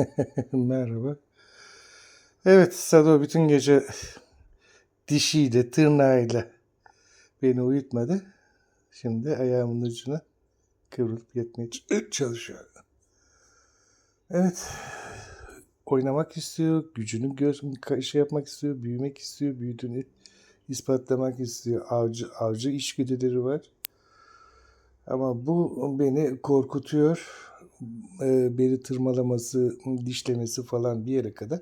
Merhaba. Evet, Sado bütün gece dişiyle, tırnağıyla beni uyutmadı. Şimdi ayağımın ucuna kıvrılıp yatmaya ç- çalışıyor. Evet, oynamak istiyor, gücünü gör, şey yapmak istiyor, büyümek istiyor, büyüdüğünü ispatlamak istiyor. Avcı, avcı içgüdüleri var. Ama bu beni korkutuyor. Ee, beni tırmalaması, dişlemesi falan bir yere kadar.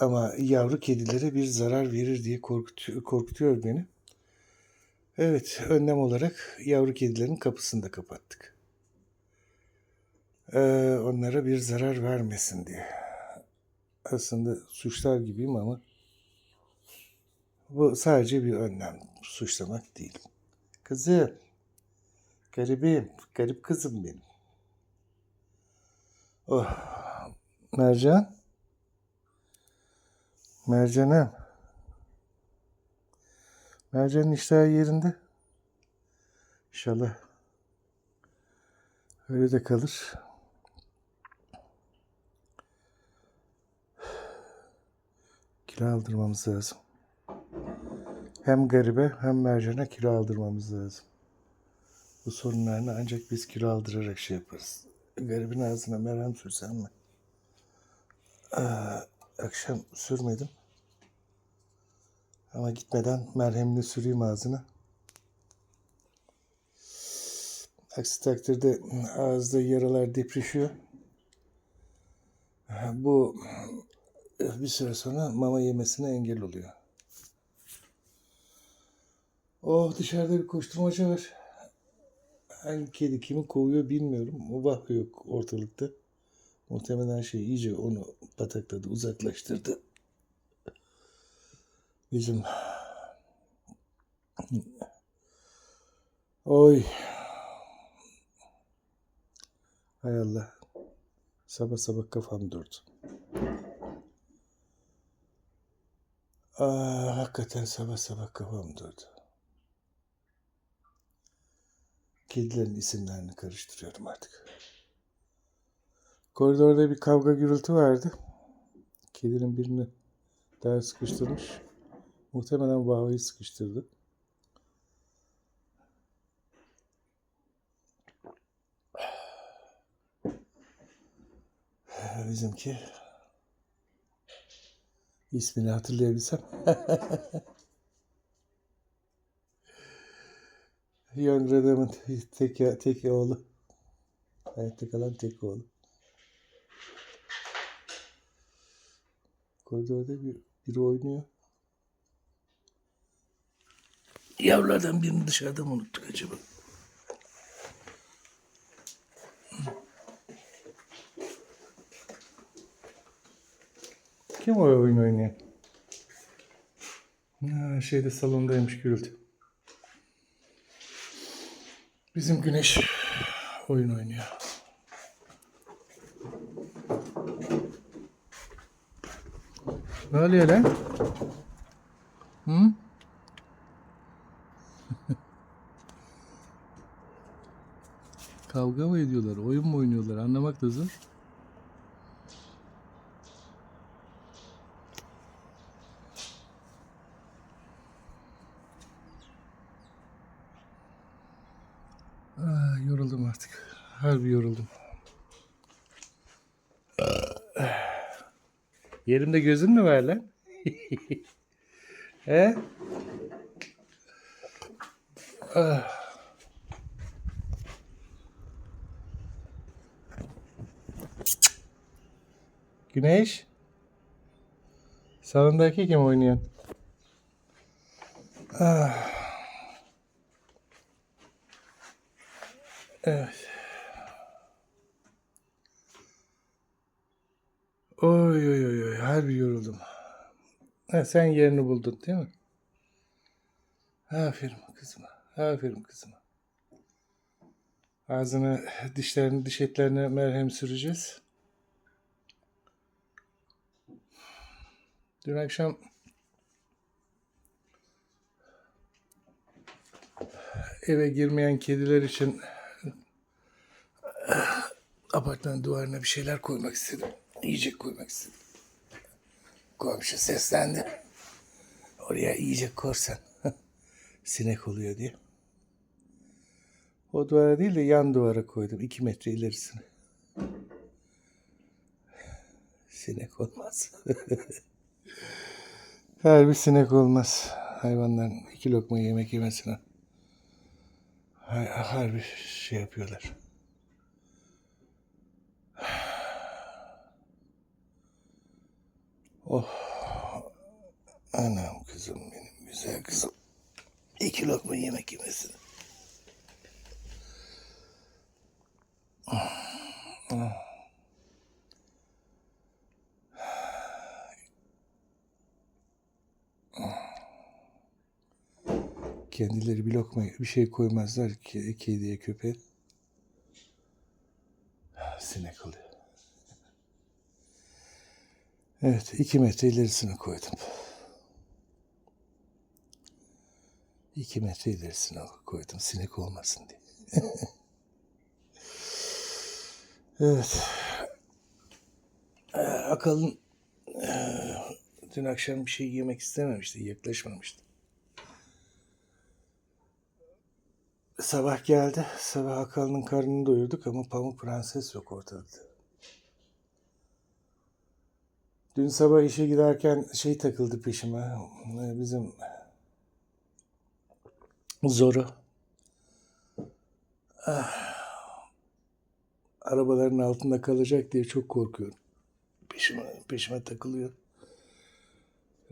Ama yavru kedilere bir zarar verir diye korkutuyor, korkutuyor beni. Evet, önlem olarak yavru kedilerin kapısını da kapattık. Ee, onlara bir zarar vermesin diye. Aslında suçlar gibiyim ama bu sadece bir önlem. Suçlamak değil. Kızım, garibim, garip kızım benim. Oh, Mercan. Mercan'ım. Mercan'ın iştahı yerinde. İnşallah öyle de kalır. Kilo aldırmamız lazım. Hem garibe hem Mercan'a kilo aldırmamız lazım. Bu sorunlarını ancak biz kilo aldırarak şey yaparız. Garibin ağzına merhem sürsem mi? Aa, akşam sürmedim. Ama gitmeden merhemini süreyim ağzına. Aksi takdirde ağızda yaralar depreşiyor. Bu bir süre sonra mama yemesine engel oluyor. Oh dışarıda bir koşturmaca var. Hangi kedi kimi kovuyor bilmiyorum. Vah yok ortalıkta. Muhtemelen şey iyice onu patakladı, uzaklaştırdı. Bizim Oy. Hay Allah. Sabah sabah kafam durdu. Aa, hakikaten sabah sabah kafam durdu. Kedilerin isimlerini karıştırıyorum artık. Koridorda bir kavga gürültü vardı. Kedinin birini daha sıkıştırmış. Muhtemelen Vahve'yi sıkıştırdı. Bizimki ismini hatırlayabilsem. Redem'in tek, tek oğlu. Hayatta kalan tek oğlu. Koridorda bir, biri oynuyor. Yavrulardan birini dışarıda mı unuttuk acaba? Kim o oyun oynayan? Ha, şeyde salondaymış gürültü. Bizim Güneş oyun oynuyor. Ne oluyor lan? Hı? Kavga mı ediyorlar, oyun mu oynuyorlar anlamak da zor. Ah, yoruldum artık. Harbi yoruldum. Yerimde gözün mü var lan? He? Ah. Güneş. Salondaki kim oynayan? Ah. Evet. Oy oy oy oy harbi yoruldum. Ha, sen yerini buldun değil mi? Aferin kızıma. Aferin kızıma. Ağzına, dişlerini, diş etlerine merhem süreceğiz. Dün akşam eve girmeyen kediler için apartmanın duvarına bir şeyler koymak istedim. Yiyecek koymak istedim. Komşu seslendi. Oraya yiyecek korsan. Sinek oluyor diye. O duvara değil de yan duvara koydum. iki metre ilerisine. Sinek olmaz. Her bir sinek olmaz. Hayvanların iki lokma yemek yemesine. Her, her bir şey yapıyorlar. Oh. Anam kızım benim güzel kızım. İki lokma yemek yemesine. Kendileri bir lokma bir şey koymazlar ki kediye köpeğe. Sinek oluyor. Evet iki metre ilerisine koydum. İki metre ilerisine koydum sinek olmasın diye. evet. Ee, Akalın ee, dün akşam bir şey yemek istememişti, yaklaşmamıştı. Sabah geldi. Sabah Akalın'ın karnını doyurduk ama Pamuk Prenses yok ortalıkta. Dün sabah işe giderken şey takıldı peşime. Ee, Bizim Zoru. Ah. Arabaların altında kalacak diye çok korkuyorum. Peşime, peşime takılıyor.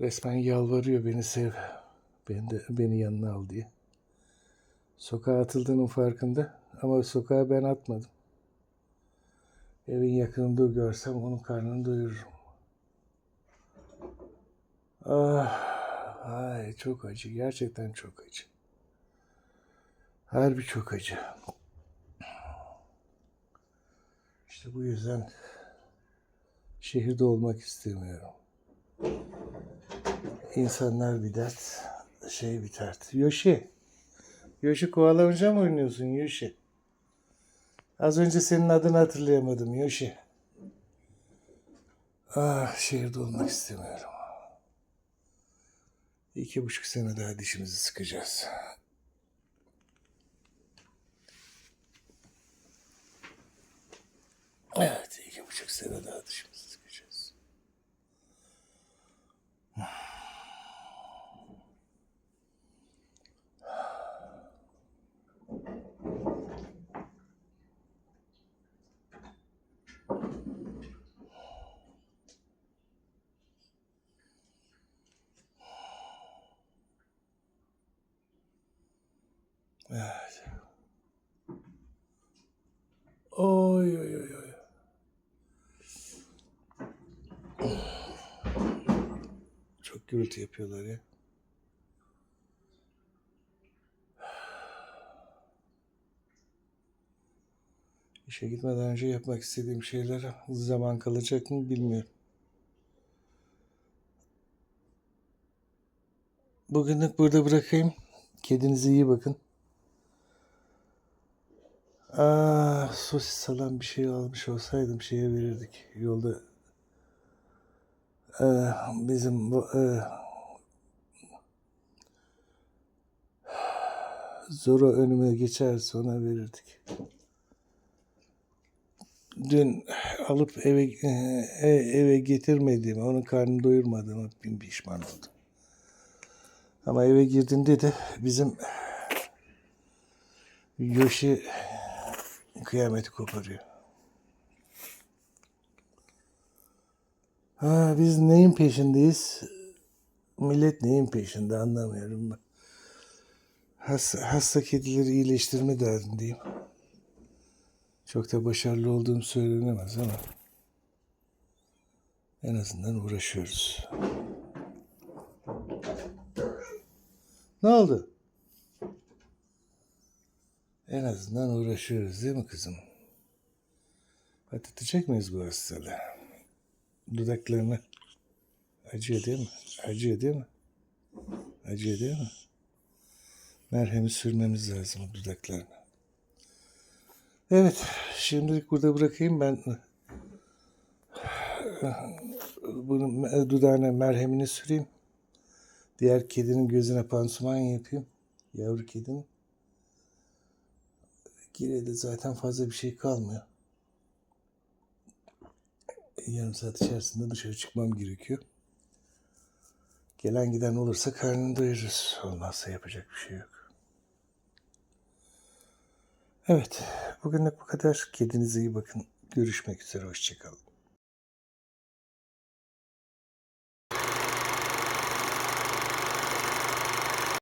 Resmen yalvarıyor beni sev. Beni, de, beni yanına al diye. Sokağa atıldığının farkında ama sokağa ben atmadım. Evin yakınında görsem onun karnını doyururum. Ah, ay çok acı. Gerçekten çok acı. Harbi çok acı. İşte bu yüzden şehirde olmak istemiyorum. İnsanlar bir dert, şey bir dert. Yoshi. Yoshi kovalamaca mı oynuyorsun Yoshi? Az önce senin adını hatırlayamadım Yoshi. Ah şehirde olmak istemiyorum. İki buçuk sene daha dişimizi sıkacağız. Evet, iki buçuk sene daha dişimizi sıkacağız. Evet. Oy oy oy oy. Çok gürültü yapıyorlar ya. İşe gitmeden önce yapmak istediğim şeylere zaman kalacak mı bilmiyorum. Bugünlük burada bırakayım. Kedinize iyi bakın. Aa, sosis salam bir şey almış olsaydım şeye verirdik. Yolda ee, bizim bu e, Zora önüme geçerse ona verirdik. Dün alıp eve e, e- eve getirmediğime, onun karnını doyurmadığıma bin pişman oldum. Ama eve girdiğinde de bizim Yoshi kıyameti koparıyor. Ha, biz neyin peşindeyiz? Millet neyin peşinde anlamıyorum ben. Hasta, hasta kedileri iyileştirme derdindeyim. Çok da başarılı olduğum söylenemez ama en azından uğraşıyoruz. Ne oldu? En azından uğraşıyoruz değil mi kızım? Patlatacak mıyız bu hastalığı? Dudaklarına acıyor değil mi? Acıyor değil mi? Acıyor değil mi? Merhemi sürmemiz lazım dudaklarına. Evet, şimdilik burada bırakayım ben. Bunun dudağına merhemini süreyim. Diğer kedinin gözüne pansuman yapayım. Yavru kedinin. Geriye de zaten fazla bir şey kalmıyor. Yarım saat içerisinde dışarı çıkmam gerekiyor. Gelen giden olursa karnını doyururuz. Olmazsa yapacak bir şey yok. Evet, bugünlük bu kadar. Kedinize iyi bakın. Görüşmek üzere, hoşçakalın.